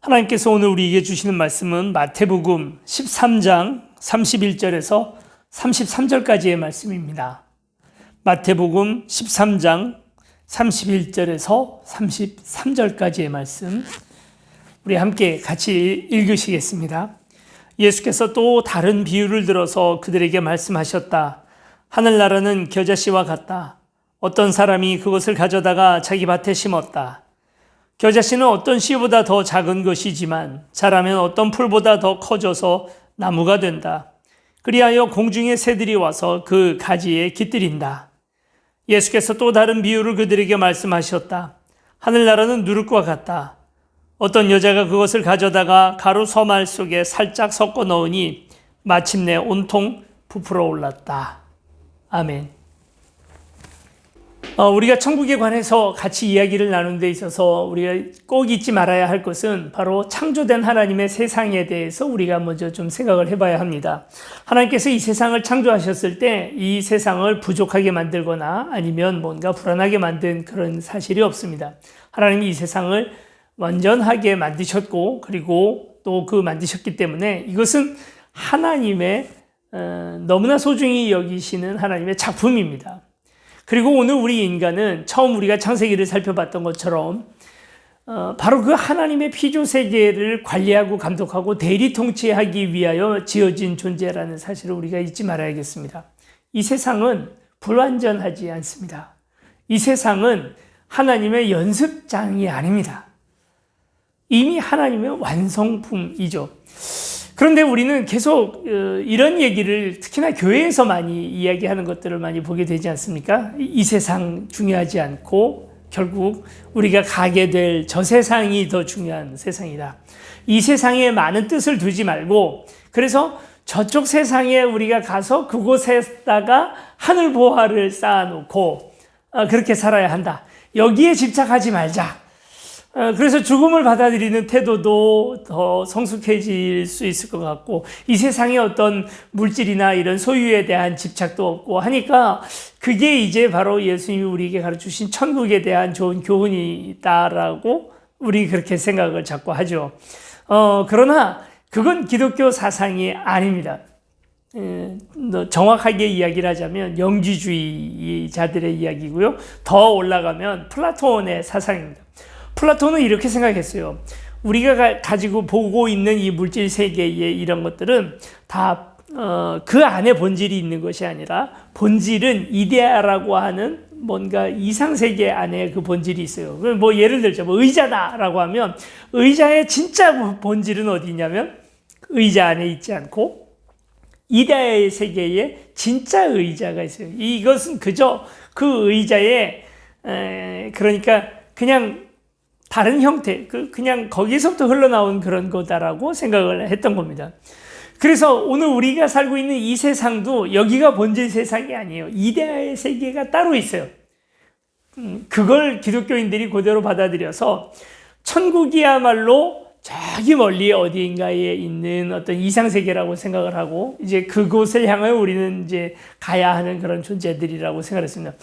하나님께서 오늘 우리에게 주시는 말씀은 마태복음 13장 31절에서 33절까지의 말씀입니다. 마태복음 13장 31절에서 33절까지의 말씀 우리 함께 같이 읽으시겠습니다. 예수께서 또 다른 비유를 들어서 그들에게 말씀하셨다. 하늘나라는 겨자씨와 같다. 어떤 사람이 그것을 가져다가 자기 밭에 심었다. 겨자씨는 어떤 씨보다 더 작은 것이지만 자라면 어떤 풀보다 더 커져서 나무가 된다. 그리하여 공중의 새들이 와서 그 가지에 깃들인다. 예수께서 또 다른 비유를 그들에게 말씀하셨다. 하늘나라는 누룩과 같다. 어떤 여자가 그것을 가져다가 가루 서말 속에 살짝 섞어 넣으니 마침내 온통 부풀어 올랐다. 아멘. 어, 우리가 천국에 관해서 같이 이야기를 나누는 데 있어서 우리가 꼭 잊지 말아야 할 것은 바로 창조된 하나님의 세상에 대해서 우리가 먼저 좀 생각을 해봐야 합니다. 하나님께서 이 세상을 창조하셨을 때 이 세상을 부족하게 만들거나 아니면 뭔가 불안하게 만든 그런 사실이 없습니다. 하나님이 이 세상을 완전하게 만드셨고 그리고 또 그 만드셨기 때문에 이것은 하나님의 어, 너무나 소중히 여기시는 하나님의 작품입니다. 그리고 오늘 우리 인간은 처음 우리가 창세기를 살펴봤던 것처럼 어, 바로 그 하나님의 피조 세계를 관리하고 감독하고 대리 통치하기 위하여 지어진 존재라는 사실을 우리가 잊지 말아야겠습니다. 이 세상은 불완전하지 않습니다. 이 세상은 하나님의 연습장이 아닙니다. 이미 하나님의 완성품이죠. 그런데 우리는 계속 어, 이런 얘기를 특히나 교회에서 많이 이야기하는 것들을 많이 보게 되지 않습니까? 이 세상 중요하지 않고 결국 우리가 가게 될 저 세상이 더 중요한 세상이다. 이 세상에 많은 뜻을 두지 말고 그래서 저쪽 세상에 우리가 가서 그곳에다가 하늘 보화를 쌓아놓고 어, 그렇게 살아야 한다. 여기에 집착하지 말자. 어, 그래서 죽음을 받아들이는 태도도 더 성숙해질 수 있을 것 같고, 이 세상에 어떤 물질이나 이런 소유에 대한 집착도 없고 하니까, 그게 이제 바로 예수님이 우리에게 가르쳐 주신 천국에 대한 좋은 교훈이다라고 우리 그렇게 생각을 자꾸 하죠. 어, 그러나 그건 기독교 사상이 아닙니다. 에, 정확하게 이야기를 하자면 영지주의자들의 이야기고요. 더 올라가면 플라톤의 사상입니다. 플라톤은 이렇게 생각했어요. 우리가 가 지고 보고 있는 이 물질 세계의 이런 것들은 다, 어, 그 안에 본질이 있는 것이 아니라 본질은 이데아라고 하는 뭔가 이상 세계 안에 그 본질이 있어요. 뭐 예를 들자, 뭐 의자다라고 하면 의자의 진짜 본질은 어디 있냐면 의자 안에 있지 않고 이데아의 세계에 진짜 의자가 있어요. 이것은 그저 그 의자에, 에, 그러니까 그냥 다른 형태, 그 그냥 거기서부터 흘러나온 그런 거다라고 생각을 했던 겁니다. 그래서 오늘 우리가 살고 있는 이 세상도 여기가 본질 세상이 아니에요. 이데아의 세계가 따로 있어요. 음, 그걸 기독교인들이 그대로 받아들여서 천국이야말로 저기 멀리 어디인가에 있는 어떤 이상세계라고 생각을 하고 이제 그곳을 향하여 우리는 이제 가야 하는 그런 존재들이라고 생각했습니다.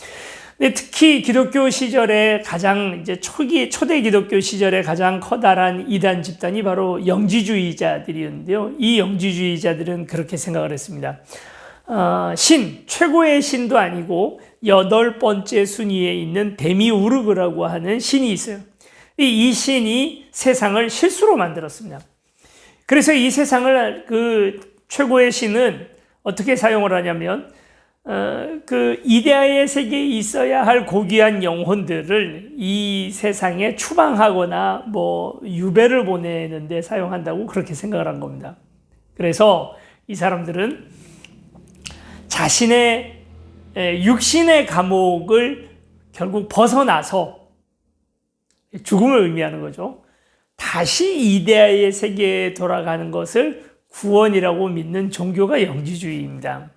근데 특히 기독교 시절에 가장 이제 초기 초대 기독교 시절에 가장 커다란 이단 집단이 바로 영지주의자들이었는데요. 이 영지주의자들은 그렇게 생각을 했습니다. 어, 신 최고의 신도 아니고 여덟 번째 순위에 있는 데미우르그라고 하는 신이 있어요. 이 신이 세상을 실수로 만들었습니다. 그래서 이 세상을 그 최고의 신은 어떻게 사용을 하냐면 어, 그 이데아의 세계에 있어야 할 고귀한 영혼들을 이 세상에 추방하거나 뭐 유배를 보내는데 사용한다고 그렇게 생각을 한 겁니다. 그래서 이 사람들은 자신의 육신의 감옥을 결국 벗어나서 죽음을 의미하는 거죠. 다시 이데아의 세계에 돌아가는 것을 구원이라고 믿는 종교가 영지주의입니다.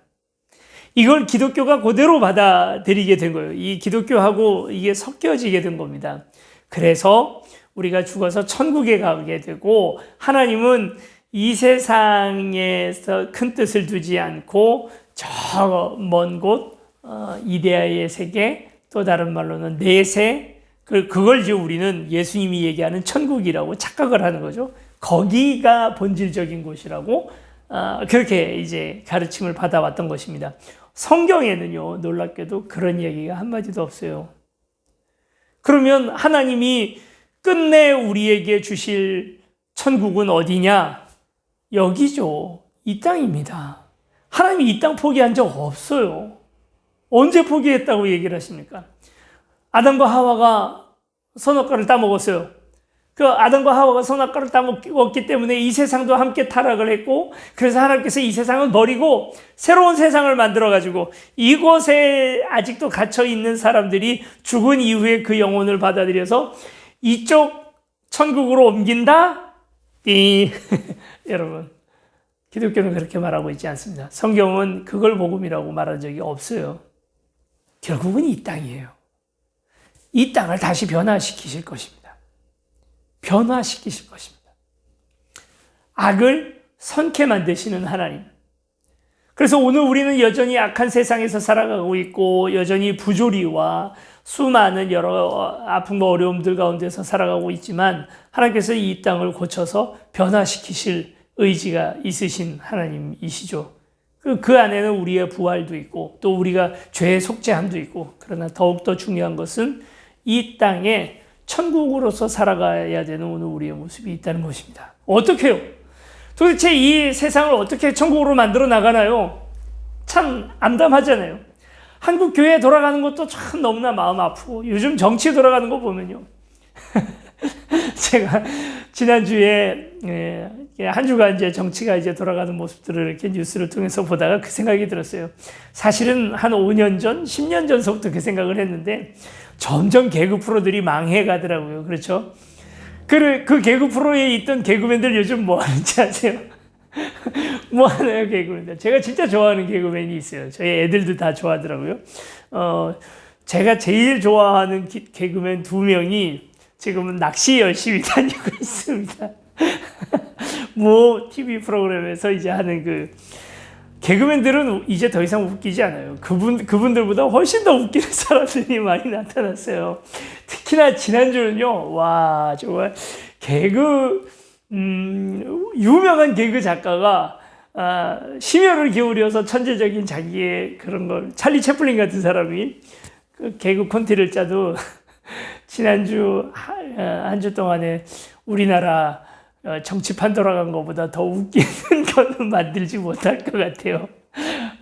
이걸 기독교가 그대로 받아들이게 된 거예요. 이 기독교하고 이게 섞여지게 된 겁니다. 그래서 우리가 죽어서 천국에 가게 되고 하나님은 이 세상에서 큰 뜻을 두지 않고 저 먼곳 어, 이데아의 세계 또 다른 말로는 내세 그- 그걸 이제 우리는 예수님이 얘기하는 천국이라고 착각을 하는 거죠. 거기가 본질적인 곳이라고 아, 그렇게 이제 가르침을 받아왔던 것입니다. 성경에는요, 놀랍게도 그런 얘기가 한마디도 없어요. 그러면 하나님이 끝내 우리에게 주실 천국은 어디냐? 여기죠. 이 땅입니다. 하나님이 이 땅 포기한 적 없어요. 언제 포기했다고 얘기를 하십니까? 아담과 하와가 선악과를 따먹었어요. 그 아담과 하와가 선악과를 따먹었기 때문에 이 세상도 함께 타락을 했고 그래서 하나님께서 이 세상을 버리고 새로운 세상을 만들어 가지고 이곳에 아직도 갇혀 있는 사람들이 죽은 이후에 그 영혼을 받아들여서 이쪽 천국으로 옮긴다. 띵. 여러분 기독교는 그렇게 말하고 있지 않습니다. 성경은 그걸 복음이라고 말한 적이 없어요. 결국은 이 땅이에요. 이 땅을 다시 변화시키실 것입니다. 변화시키실 것입니다. 악을 선케 만드시는 하나님. 그래서 오늘 우리는 여전히 악한 세상에서 살아가고 있고 여전히 부조리와 수많은 여러 아픔과 어려움들 가운데서 살아가고 있지만 하나님께서 이 땅을 고쳐서 변화시키실 의지가 있으신 하나님이시죠. 그, 그 안에는 우리의 부활도 있고 또 우리가 죄의 속죄함도 있고 그러나 더욱더 중요한 것은 이 땅에 천국으로서 살아가야 되는 오늘 우리의 모습이 있다는 것입니다. 어떻게요? 도대체 이 세상을 어떻게 천국으로 만들어 나가나요? 참 암담하잖아요. 한국 교회 돌아가는 것도 참 너무나 마음 아프고 요즘 정치 돌아가는 거 보면요. 제가 지난주에 예, 한 주간 이제 정치가 이제 돌아가는 모습들을 이렇게 뉴스를 통해서 보다가 그 생각이 들었어요. 사실은 한 5년 전, 10년 전서부터 그 생각을 했는데 점점 개그 프로들이 망해 가더라고요. 그렇죠? 그, 그 개그 프로에 있던 개그맨들 요즘 뭐 하는지 아세요? 뭐 하나요, 개그맨들? 제가 진짜 좋아하는 개그맨이 있어요. 저희 애들도 다 좋아하더라고요. 어, 제가 제일 좋아하는 기, 개그맨 두 명이 지금은 낚시 열심히 다니고 있습니다. 뭐 TV 프로그램에서 이제 하는 그 개그맨들은 이제 더 이상 웃기지 않아요. 그분 그분들보다 훨씬 더 웃기는 사람들이 많이 나타났어요. 특히나 지난주는요, 와 정말 개그 음, 유명한 개그 작가가 아, 심혈을 기울여서 천재적인 자기의 그런 걸 찰리 채플린 같은 사람이 그 개그 콘티를 짜도 지난주 한 주 동안에 우리나라 어, 정치판 돌아간 것보다 더 웃기는 거는 만들지 못할 것 같아요.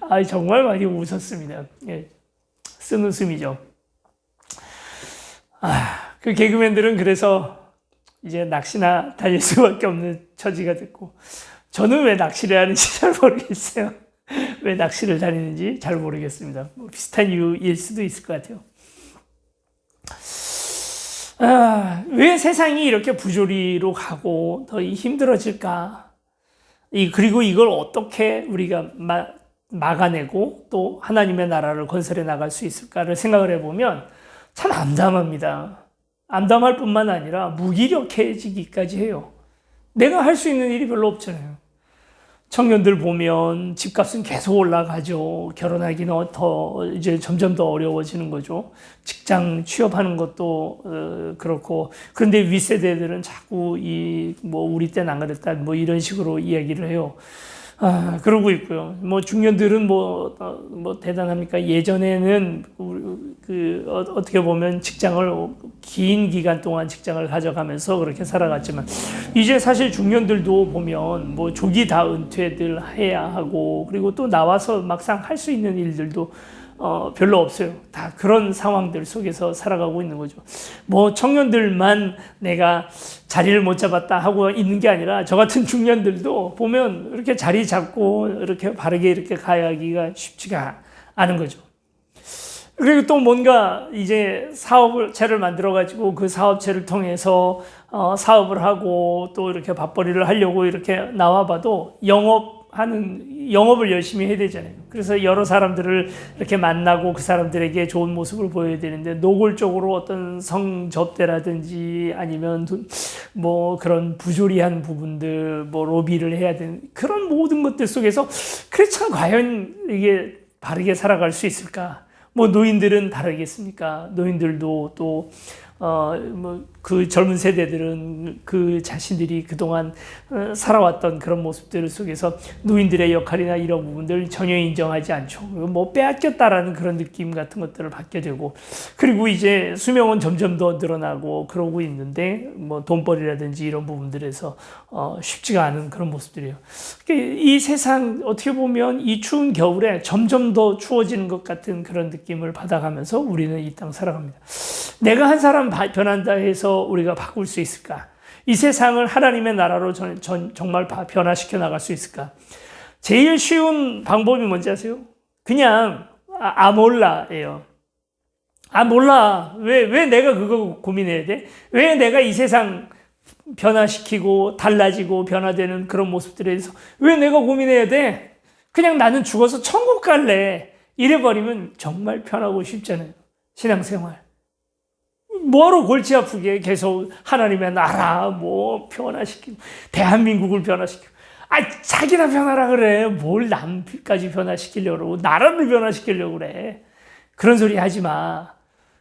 아 정말 많이 웃었습니다. 예. 쓴 웃음이죠. 아, 그 개그맨들은 그래서 이제 낚시나 다닐 수밖에 없는 처지가 됐고, 저는 왜 낚시를 하는지 잘 모르겠어요. 왜 낚시를 다니는지 잘 모르겠습니다. 뭐 비슷한 이유일 수도 있을 것 같아요. 아, 왜 세상이 이렇게 부조리로 가고 더 힘들어질까? 이, 그리고 이걸 어떻게 우리가 마, 막아내고 또 하나님의 나라를 건설해 나갈 수 있을까를 생각을 해보면 참 암담합니다. 암담할 뿐만 아니라 무기력해지기까지 해요. 내가 할 수 있는 일이 별로 없잖아요. 청년들 보면 집값은 계속 올라가죠. 결혼하기는 더 이제 점점 더 어려워지는 거죠. 직장 취업하는 것도 어, 그렇고 그런데 윗세대들은 자꾸 이 뭐 우리 때는 안 그랬다 뭐 이런 식으로 이야기를 해요. 아, 그러고 있고요. 뭐 중년들은 뭐, 어, 뭐 대단합니까? 예전에는 그, 어, 어떻게 보면 직장을 긴 기간 동안 직장을 가져가면서 그렇게 살아갔지만 이제 사실 중년들도 보면 뭐 조기 다 은퇴들 해야 하고 그리고 또 나와서 막상 할 수 있는 일들도 어, 별로 없어요. 다 그런 상황들 속에서 살아가고 있는 거죠. 뭐 청년들만 내가 자리를 못 잡았다 하고 있는 게 아니라 저 같은 중년들도 보면 이렇게 자리 잡고 이렇게 바르게 이렇게 가야기가 쉽지가 않은 거죠. 그리고 또 뭔가 이제 사업체를 만들어 가지고 그 사업체를 통해서 어, 사업을 하고 또 이렇게 밥벌이를 하려고 이렇게 나와봐도 영업 하는 영업을 열심히 해야 되잖아요. 그래서 여러 사람들을 이렇게 만나고 그 사람들에게 좋은 모습을 보여야 되는데 노골적으로 어떤 성접대라든지 아니면 뭐 그런 부조리한 부분들 뭐 로비를 해야 되는 그런 모든 것들 속에서 그래 참 과연 이게 바르게 살아갈 수 있을까? 뭐 노인들은 다르겠습니까? 노인들도 또 어, 뭐, 그 젊은 세대들은 그 자신들이 그동안 어, 살아왔던 그런 모습들 속에서 노인들의 역할이나 이런 부분들 전혀 인정하지 않죠. 뭐 빼앗겼다라는 그런 느낌 같은 것들을 받게 되고, 그리고 이제 수명은 점점 더 늘어나고 그러고 있는데, 뭐 돈벌이라든지 이런 부분들에서 어, 쉽지가 않은 그런 모습들이에요. 그러니까 이 세상 어떻게 보면 이 추운 겨울에 점점 더 추워지는 것 같은 그런 느낌을 받아가면서 우리는 이 땅 살아갑니다. 내가 한 사람 바- 변한다 해서 우리가 바꿀 수 있을까? 이 세상을 하나님의 나라로 전, 전- 정말 바- 변화시켜 나갈 수 있을까? 제일 쉬운 방법이 뭔지 아세요? 그냥 아, 아 몰라예요. 아 몰라. 왜 왜 내가 그거 고민해야 돼? 왜 내가 이 세상 변화시키고 달라지고 변화되는 그런 모습들에 대해서 왜 내가 고민해야 돼? 그냥 나는 죽어서 천국 갈래. 이래버리면 정말 편하고 쉽잖아요. 신앙생활. 뭐하러 골치 아프게 계속 하나님의 나라 뭐 변화시키고 대한민국을 변화시키고. 아 자기나 변하라 그래. 뭘 남까지 변화시키려고 나라를 변화시키려고 그래. 그런 소리 하지 마.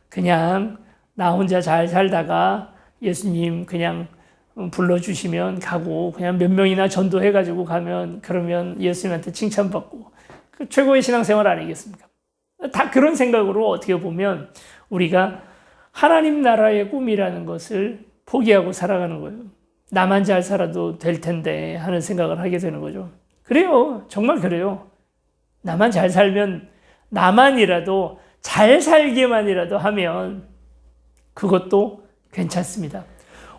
그냥 나 혼자 잘 살다가 예수님 그냥 불러주시면 가고 그냥 몇 명이나 전도해가지고 가면 그러면 예수님한테 칭찬받고. 그 최고의 신앙생활 아니겠습니까? 다 그런 생각으로 어떻게 보면 우리가 하나님 나라의 꿈이라는 것을 포기하고 살아가는 거예요. 나만 잘 살아도 될 텐데 하는 생각을 하게 되는 거죠. 그래요. 정말 그래요. 나만 잘 살면 나만이라도 잘 살기만이라도 하면 그것도 괜찮습니다.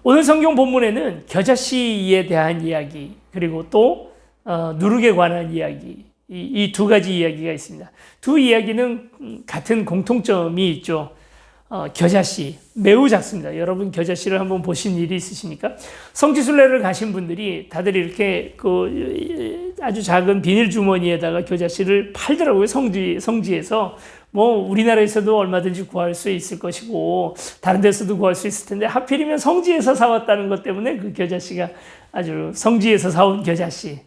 오늘 성경 본문에는 겨자씨에 대한 이야기 그리고 또 어, 누룩에 관한 이야기 이 두 가지 이야기가 있습니다. 두 이야기는 음, 같은 공통점이 있죠. 어, 겨자씨 매우 작습니다. 여러분 겨자씨를 한번 보신 일이 있으십니까? 성지순례를 가신 분들이 다들 이렇게 그 아주 작은 비닐 주머니에다가 겨자씨를 팔더라고요. 성지 성지에서 뭐 우리나라에서도 얼마든지 구할 수 있을 것이고 다른 데서도 구할 수 있을 텐데 하필이면 성지에서 사왔다는 것 때문에 그 겨자씨가 아주 성지에서 사온 겨자씨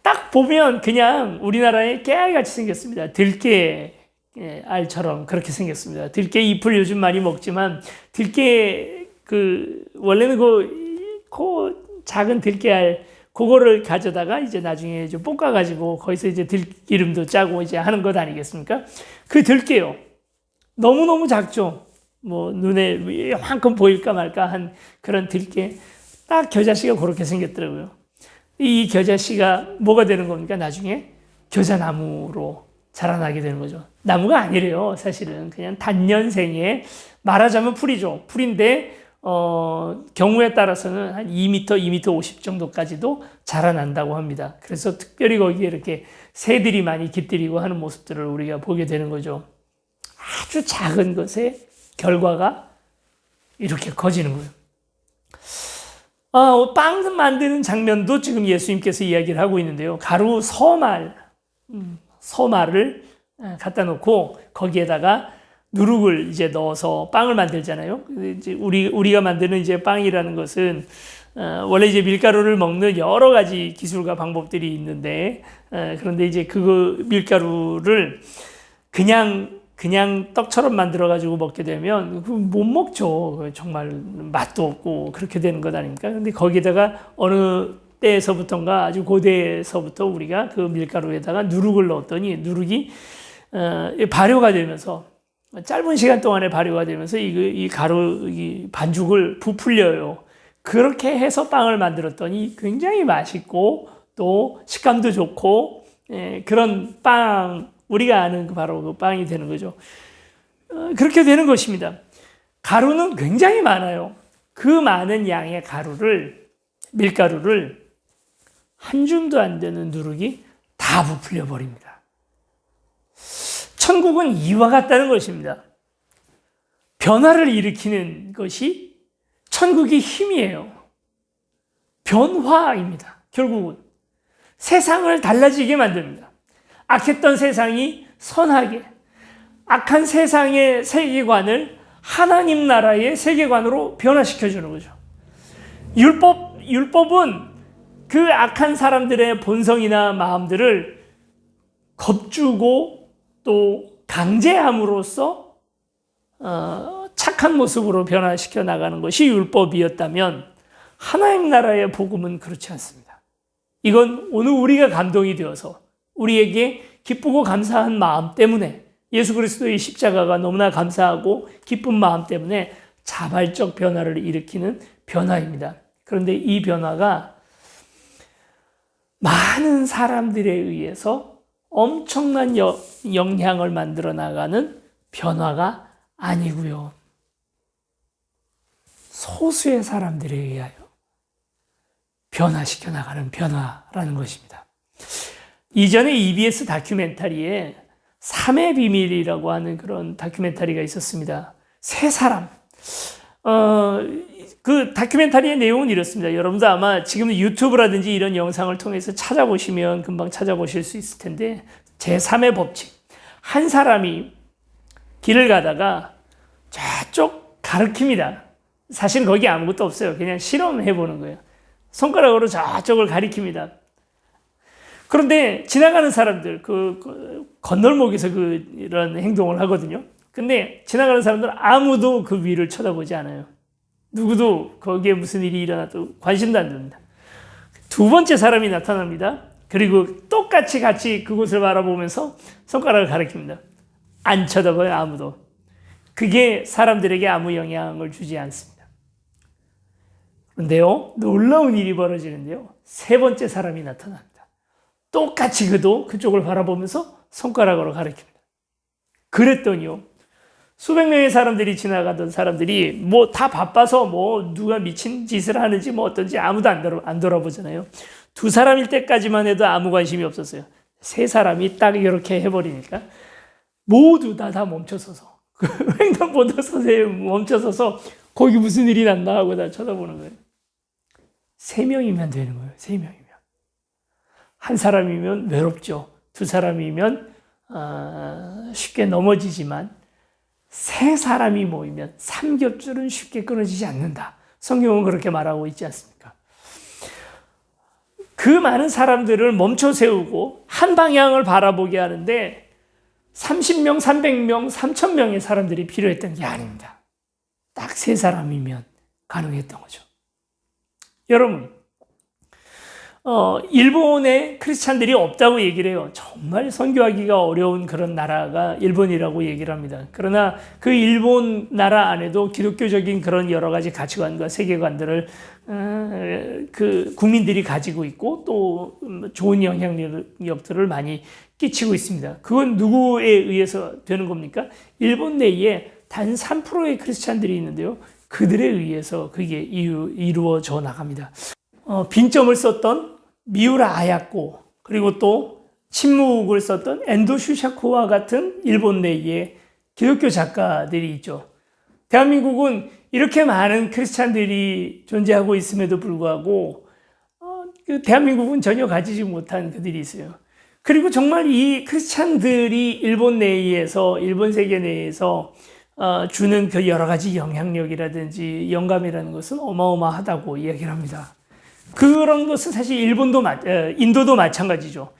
딱 보면 그냥 우리나라의 깨알같이 생겼습니다. 들깨 예, 알처럼 그렇게 생겼습니다. 들깨 잎을 요즘 많이 먹지만 들깨 그 원래는 그, 그 작은 들깨알 그거를 가져다가 이제 나중에 좀 볶아 가지고 거기서 이제 들 기름도 짜고 이제 하는 것 아니겠습니까? 그 들깨요. 너무너무 작죠. 뭐 눈에 이만큼 보일까 말까 한 그런 들깨. 딱 겨자씨가 그렇게 생겼더라고요. 이 겨자씨가 뭐가 되는 겁니까? 나중에 겨자나무로 자라나게 되는 거죠. 나무가 아니래요. 사실은 그냥 단년생에 말하자면 풀이죠. 풀인데 어, 경우에 따라서는 한 2m, 2m 50 정도까지도 자라난다고 합니다. 그래서 특별히 거기에 이렇게 새들이 많이 깃들이고 하는 모습들을 우리가 보게 되는 거죠. 아주 작은 것의 결과가 이렇게 커지는 거예요. 어, 빵 만드는 장면도 지금 예수님께서 이야기를 하고 있는데요. 가루 서말, 음, 서말을 갖다 놓고 거기에다가 누룩을 이제 넣어서 빵을 만들잖아요. 이제 우리 우리가 만드는 이제 빵이라는 것은 어, 원래 이제 밀가루를 먹는 여러 가지 기술과 방법들이 있는데 어, 그런데 이제 그 밀가루를 그냥 그냥 떡처럼 만들어 가지고 먹게 되면 못 먹죠. 정말 맛도 없고 그렇게 되는 것 아닙니까? 근데 거기다가 어느 때에서부터인가 아주 고대에서부터 우리가 그 밀가루에다가 누룩을 넣었더니 누룩이 어, 발효가 되면서 짧은 시간 동안에 발효가 되면서 이, 이 가루 이 반죽을 부풀려요. 그렇게 해서 빵을 만들었더니 굉장히 맛있고 또 식감도 좋고 예, 그런 빵 우리가 아는 그 바로 그 빵이 되는 거죠. 어, 그렇게 되는 것입니다. 가루는 굉장히 많아요. 그 많은 양의 가루를 밀가루를 한 줌도 안 되는 누룩이 다 부풀려 버립니다. 천국은 이와 같다는 것입니다. 변화를 일으키는 것이 천국의 힘이에요. 변화입니다. 결국은 세상을 달라지게 만듭니다. 악했던 세상이 선하게, 악한 세상의 세계관을 하나님 나라의 세계관으로 변화시켜주는 거죠. 율법, 율법은 그 악한 사람들의 본성이나 마음들을 겁주고 또 강제함으로써 어, 착한 모습으로 변화시켜 나가는 것이 율법이었다면 하나님 나라의 복음은 그렇지 않습니다. 이건 오늘 우리가 감동이 되어서 우리에게 기쁘고 감사한 마음 때문에 예수 그리스도의 십자가가 너무나 감사하고 기쁜 마음 때문에 자발적 변화를 일으키는 변화입니다. 그런데 이 변화가 많은 사람들에 의해서 엄청난 여, 영향을 만들어 나가는 변화가 아니고요. 소수의 사람들에 의하여 변화시켜 나가는 변화라는 것입니다. 이전에 EBS 다큐멘터리에 3의 비밀이라고 하는 그런 다큐멘터리가 있었습니다. 세 사람. 어, 그 다큐멘터리의 내용은 이렇습니다. 여러분도 아마 지금 유튜브라든지 이런 영상을 통해서 찾아보시면 금방 찾아보실 수 있을 텐데, 제3의 법칙. 한 사람이 길을 가다가 저쪽 가르킵니다. 사실 거기 아무것도 없어요. 그냥 실험해 보는 거예요. 손가락으로 저쪽을 가리킵니다. 그런데 지나가는 사람들, 그, 그 건널목에서 그 이런 행동을 하거든요. 근데 지나가는 사람들은 아무도 그 위를 쳐다보지 않아요. 누구도 거기에 무슨 일이 일어나도 관심도 안 듭니다. 두 번째 사람이 나타납니다. 그리고 똑같이 같이 그곳을 바라보면서 손가락을 가리킵니다. 안 쳐다봐요, 아무도. 그게 사람들에게 아무 영향을 주지 않습니다. 그런데요, 놀라운 일이 벌어지는데요. 세 번째 사람이 나타납니다. 똑같이 그도 그쪽을 바라보면서 손가락으로 가리킵니다. 그랬더니요, 수백 명의 사람들이 지나가던 사람들이 뭐 다 바빠서 뭐 누가 미친 짓을 하는지 뭐 어떤지 아무도 안, 돌아, 안 돌아보잖아요. 두 사람일 때까지만 해도 아무 관심이 없었어요. 세 사람이 딱 이렇게 해버리니까 모두 다 다 멈춰서서 그 횡단보도 서서에 멈춰서서 거기 무슨 일이 났나 하고 다 쳐다보는 거예요. 세 명이면 되는 거예요. 세 명이면 한 사람이면 외롭죠. 두 사람이면 어, 쉽게 넘어지지만 세 사람이 모이면 삼겹줄은 쉽게 끊어지지 않는다. 성경은 그렇게 말하고 있지 않습니까? 그 많은 사람들을 멈춰 세우고 한 방향을 바라보게 하는데 30명, 300명, 3,000명의 사람들이 필요했던 게 아닙니다. 딱 세 사람이면 가능했던 거죠. 여러분, 어, 일본에 크리스찬들이 없다고 얘기를 해요. 정말 선교하기가 어려운 그런 나라가 일본이라고 얘기를 합니다. 그러나 그 일본 나라 안에도 기독교적인 그런 여러 가지 가치관과 세계관들을 어, 그 국민들이 가지고 있고 또 좋은 영향력들을 많이 끼치고 있습니다. 그건 누구에 의해서 되는 겁니까? 일본 내에 단 3%의 크리스찬들이 있는데요. 그들에 의해서 그게 이루어져 나갑니다. 어, 빈점을 썼던 미우라 아야코 그리고 또 침묵을 썼던 엔도 슈샤코와 같은 일본 내의 기독교 작가들이 있죠. 대한민국은 이렇게 많은 크리스찬들이 존재하고 있음에도 불구하고 어, 그 대한민국은 전혀 가지지 못한 그들이 있어요. 그리고 정말 이 크리스찬들이 일본 내에서 일본 세계 내에서 어, 주는 그 여러 가지 영향력이라든지 영감이라는 것은 어마어마하다고 이야기를 합니다. 그런 것은 사실 일본도 인도도 마찬가지죠.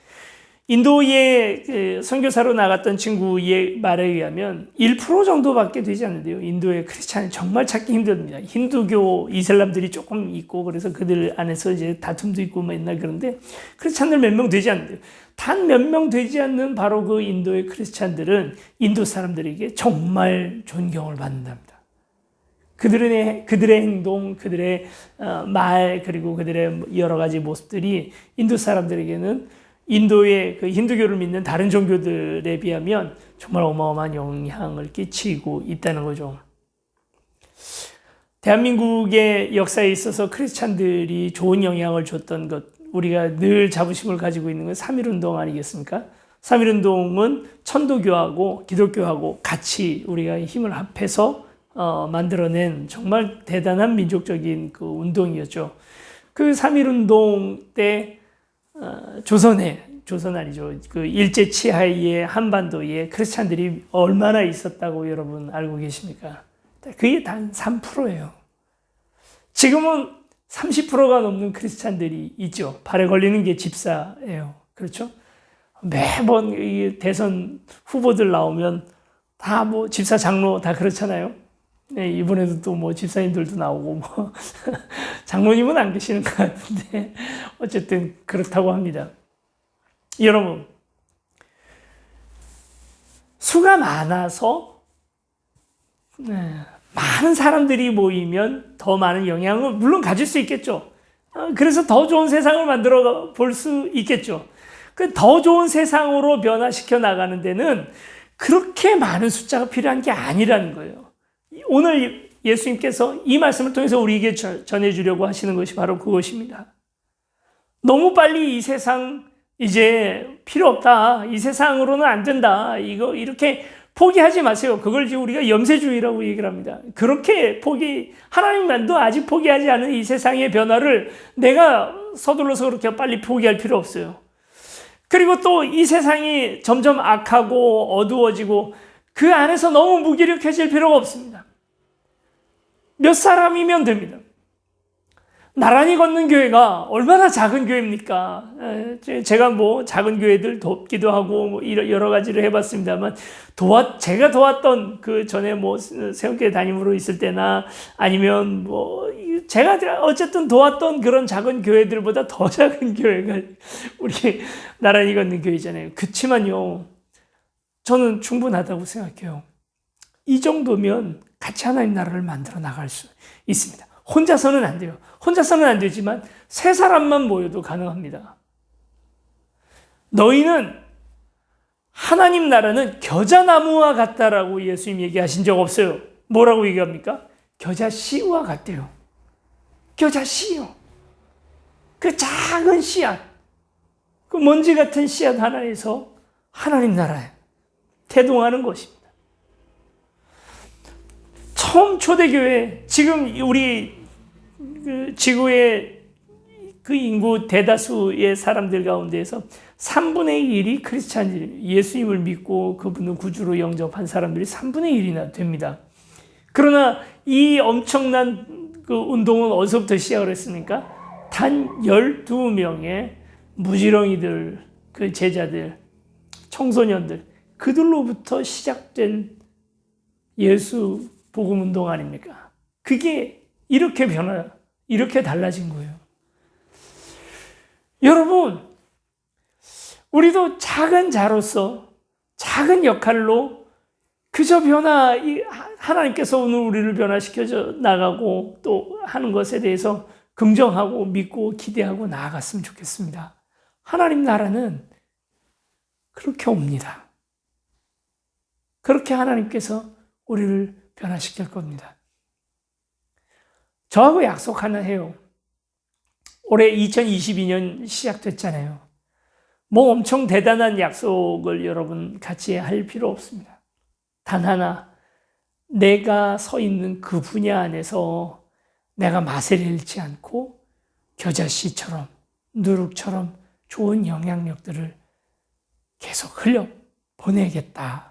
인도의 그 선교사로 나갔던 친구의 말에 의하면 1% 정도밖에 되지 않는데요. 인도의 크리스찬은 정말 찾기 힘듭니다. 힌두교 이슬람들이 조금 있고 그래서 그들 안에서 이제 다툼도 있고 맨날 그런데 크리스찬들 몇 명 되지 않는데요. 단 몇 명 되지 않는 바로 그 인도의 크리스찬들은 인도 사람들에게 정말 존경을 받는답니다. 그들의, 그들의 행동, 그들의 어, 말, 그리고 그들의 여러 가지 모습들이 인도 사람들에게는 인도의 그 힌두교를 믿는 다른 종교들에 비하면 정말 어마어마한 영향을 끼치고 있다는 거죠. 대한민국의 역사에 있어서 크리스찬들이 좋은 영향을 줬던 것, 우리가 늘 자부심을 가지고 있는 건 3.1운동 아니겠습니까? 3.1운동은 천도교하고 기독교하고 같이 우리가 힘을 합해서 어, 만들어낸 정말 대단한 민족적인 그 운동이었죠. 그 3.1 운동 때 어, 조선에 조선 아니죠. 그 일제 치하의 한반도에 크리스찬들이 얼마나 있었다고 여러분 알고 계십니까? 그게 단 3%예요. 지금은 30%가 넘는 크리스찬들이 있죠. 발에 걸리는 게 집사예요. 그렇죠? 매번 이 대선 후보들 나오면 다 뭐 집사 장로 다 그렇잖아요. 네, 이번에도 또 뭐 집사님들도 나오고 뭐 장로님은 안 계시는 것 같은데 어쨌든 그렇다고 합니다. 여러분 수가 많아서 네, 많은 사람들이 모이면 더 많은 영향을 물론 가질 수 있겠죠. 어, 그래서 더 좋은 세상을 만들어 볼 수 있겠죠. 그 더 좋은 세상으로 변화시켜 나가는 데는 그렇게 많은 숫자가 필요한 게 아니라는 거예요. 오늘 예수님께서 이 말씀을 통해서 우리에게 전해주려고 하시는 것이 바로 그것입니다. 너무 빨리 이 세상 이제 필요 없다. 이 세상으로는 안 된다. 이거 이렇게 포기하지 마세요. 그걸 지금 우리가 염세주의라고 얘기를 합니다. 그렇게 포기, 하나님만도 아직 포기하지 않은 이 세상의 변화를 내가 서둘러서 그렇게 빨리 포기할 필요 없어요. 그리고 또 이 세상이 점점 악하고 어두워지고 그 안에서 너무 무기력해질 필요가 없습니다. 몇 사람이면 됩니다. 나란히 걷는 교회가 얼마나 작은 교회입니까? 제가 뭐 작은 교회들 돕기도 하고 뭐 여러 가지를 해봤습니다만 도왔 제가 도왔던 그 전에 뭐 세운교회 담임으로 있을 때나 아니면 뭐 제가 어쨌든 도왔던 그런 작은 교회들보다 더 작은 교회가 우리 나란히 걷는 교회잖아요. 그렇지만요, 저는 충분하다고 생각해요. 이 정도면 같이 하나님 나라를 만들어 나갈 수 있습니다. 혼자서는 안 돼요. 혼자서는 안 되지만 세 사람만 모여도 가능합니다. 너희는 하나님 나라는 겨자나무와 같다라고 예수님 얘기하신 적 없어요. 뭐라고 얘기합니까? 겨자 씨와 같대요. 겨자 씨요. 그 작은 씨앗, 그 먼지 같은 씨앗 하나에서 하나님 나라에 태동하는 것입니다. 처음 초대교회, 지금 우리 그 지구의 그 인구 대다수의 사람들 가운데에서 3분의 1이 크리스찬 예수님을 믿고 그분을 구주로 영접한 사람들이 3분의 1이나 됩니다. 그러나 이 엄청난 그 운동은 어디서부터 시작을 했습니까? 단 12명의 무지렁이들, 그 제자들, 청소년들, 그들로부터 시작된 예수 복음 운동 아닙니까? 그게 이렇게 변화, 이렇게 달라진 거예요. 여러분, 우리도 작은 자로서 작은 역할로 그저 변화, 하나님께서 오늘 우리를 변화시켜 나가고 또 하는 것에 대해서 긍정하고 믿고 기대하고 나아갔으면 좋겠습니다. 하나님 나라는 그렇게 옵니다. 그렇게 하나님께서 우리를 변화시킬 겁니다. 저하고 약속 하나 해요. 올해 2022년 시작됐잖아요. 뭐 엄청 대단한 약속을 여러분 같이 할 필요 없습니다. 단 하나, 내가 서 있는 그 분야 안에서 내가 맛을 잃지 않고 겨자씨처럼, 누룩처럼 좋은 영향력들을 계속 흘려 보내겠다.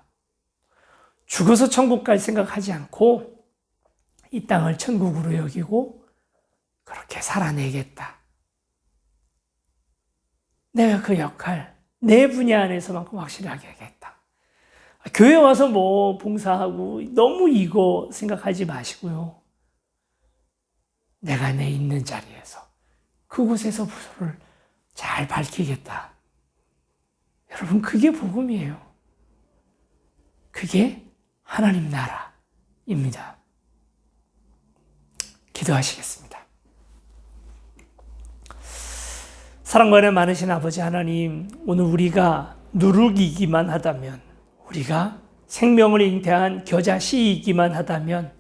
죽어서 천국 갈 생각하지 않고 이 땅을 천국으로 여기고 그렇게 살아내겠다. 내가 그 역할, 내 분야 안에서만큼 확실하게 하겠다. 교회 와서 뭐 봉사하고 너무 이거 생각하지 마시고요. 내가 내 있는 자리에서 그곳에서 불을 잘 밝히겠다. 여러분, 그게 복음이에요. 그게 하나님 나라입니다. 기도하시겠습니다. 사랑과 은혜 많으신 아버지 하나님, 오늘 우리가 누룩이기만 하다면, 우리가 생명을 잉태한 겨자씨이기만 하다면,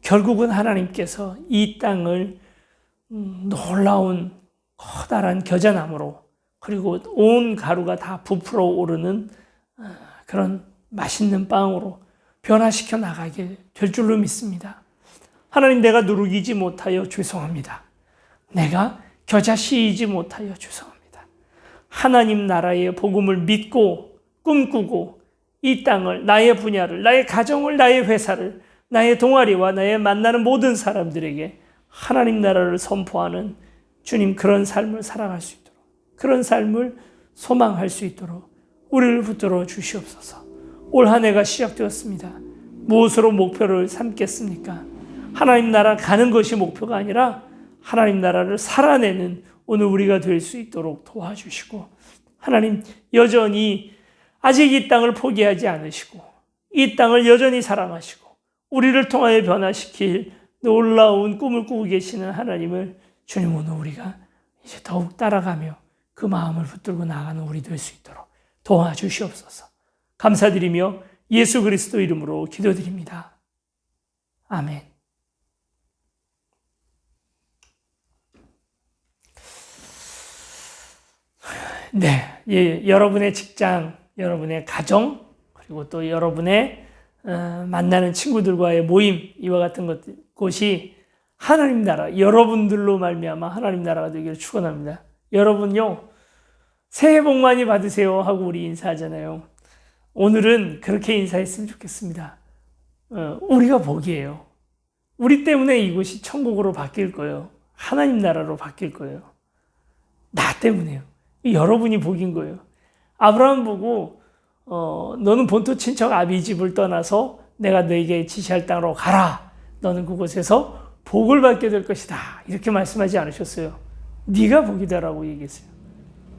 결국은 하나님께서 이 땅을 음, 놀라운 커다란 겨자나무로 그리고 온 가루가 다 부풀어 오르는 어, 그런 맛있는 빵으로 변화시켜 나가게 될 줄로 믿습니다. 하나님 내가 누룩이지 못하여 죄송합니다. 내가 겨자씨이지 못하여 죄송합니다. 하나님 나라의 복음을 믿고 꿈꾸고 이 땅을 나의 분야를 나의 가정을 나의 회사를 나의 동아리와 나의 만나는 모든 사람들에게 하나님 나라를 선포하는 주님 그런 삶을 살아갈 수 있도록 그런 삶을 소망할 수 있도록 우리를 붙들어 주시옵소서. 올 한 해가 시작되었습니다. 무엇으로 목표를 삼겠습니까? 하나님 나라 가는 것이 목표가 아니라 하나님 나라를 살아내는 오늘 우리가 될 수 있도록 도와주시고 하나님 여전히 아직 이 땅을 포기하지 않으시고 이 땅을 여전히 사랑하시고 우리를 통하여 변화시킬 놀라운 꿈을 꾸고 계시는 하나님을 주님 오늘 우리가 이제 더욱 따라가며 그 마음을 붙들고 나가는 우리 될 수 있도록 도와주시옵소서. 감사드리며 예수 그리스도 이름으로 기도드립니다. 아멘. 네, 예, 여러분의 직장, 여러분의 가정, 그리고 또 여러분의 어, 만나는 친구들과의 모임 이와 같은 것, 곳이 하나님 나라, 여러분들로 말미암아 하나님 나라가 되기를 축원합니다. 여러분요, 새해 복 많이 받으세요 하고 우리 인사하잖아요. 오늘은 그렇게 인사했으면 좋겠습니다. 어, 우리가 복이에요. 우리 때문에 이곳이 천국으로 바뀔 거예요. 하나님 나라로 바뀔 거예요. 나 때문에요. 여러분이 복인 거예요. 아브라함 보고 어, 너는 본토 친척 아비 집을 떠나서 내가 너에게 지시할 땅으로 가라. 너는 그곳에서 복을 받게 될 것이다. 이렇게 말씀하지 않으셨어요. 네가 복이다라고 얘기했어요.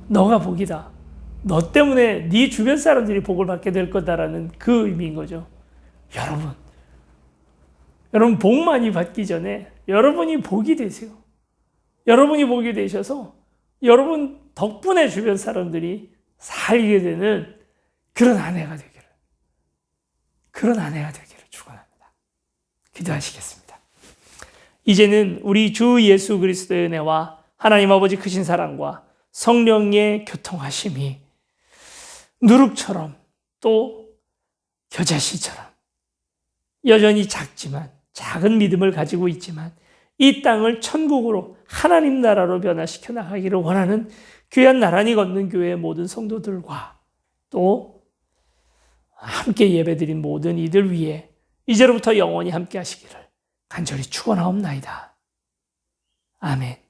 너가 복이다. 너 때문에 네 주변 사람들이 복을 받게 될 거다라는 그 의미인 거죠. 여러분, 여러분 복 많이 받기 전에 여러분이 복이 되세요. 여러분이 복이 되셔서 여러분 덕분에 주변 사람들이 살게 되는 그런 아내가 되기를, 그런 아내가 되기를 축원합니다. 기도하시겠습니다. 이제는 우리 주 예수 그리스도의 은혜와 하나님 아버지 크신 사랑과 성령의 교통하심이 누룩처럼 또 겨자씨처럼 여전히 작지만 작은 믿음을 가지고 있지만 이 땅을 천국으로 하나님 나라로 변화시켜 나가기를 원하는 귀한 나란히 걷는 교회의 모든 성도들과 또 함께 예배드린 모든 이들 위해 이제로부터 영원히 함께 하시기를 간절히 축원하옵나이다. 아멘.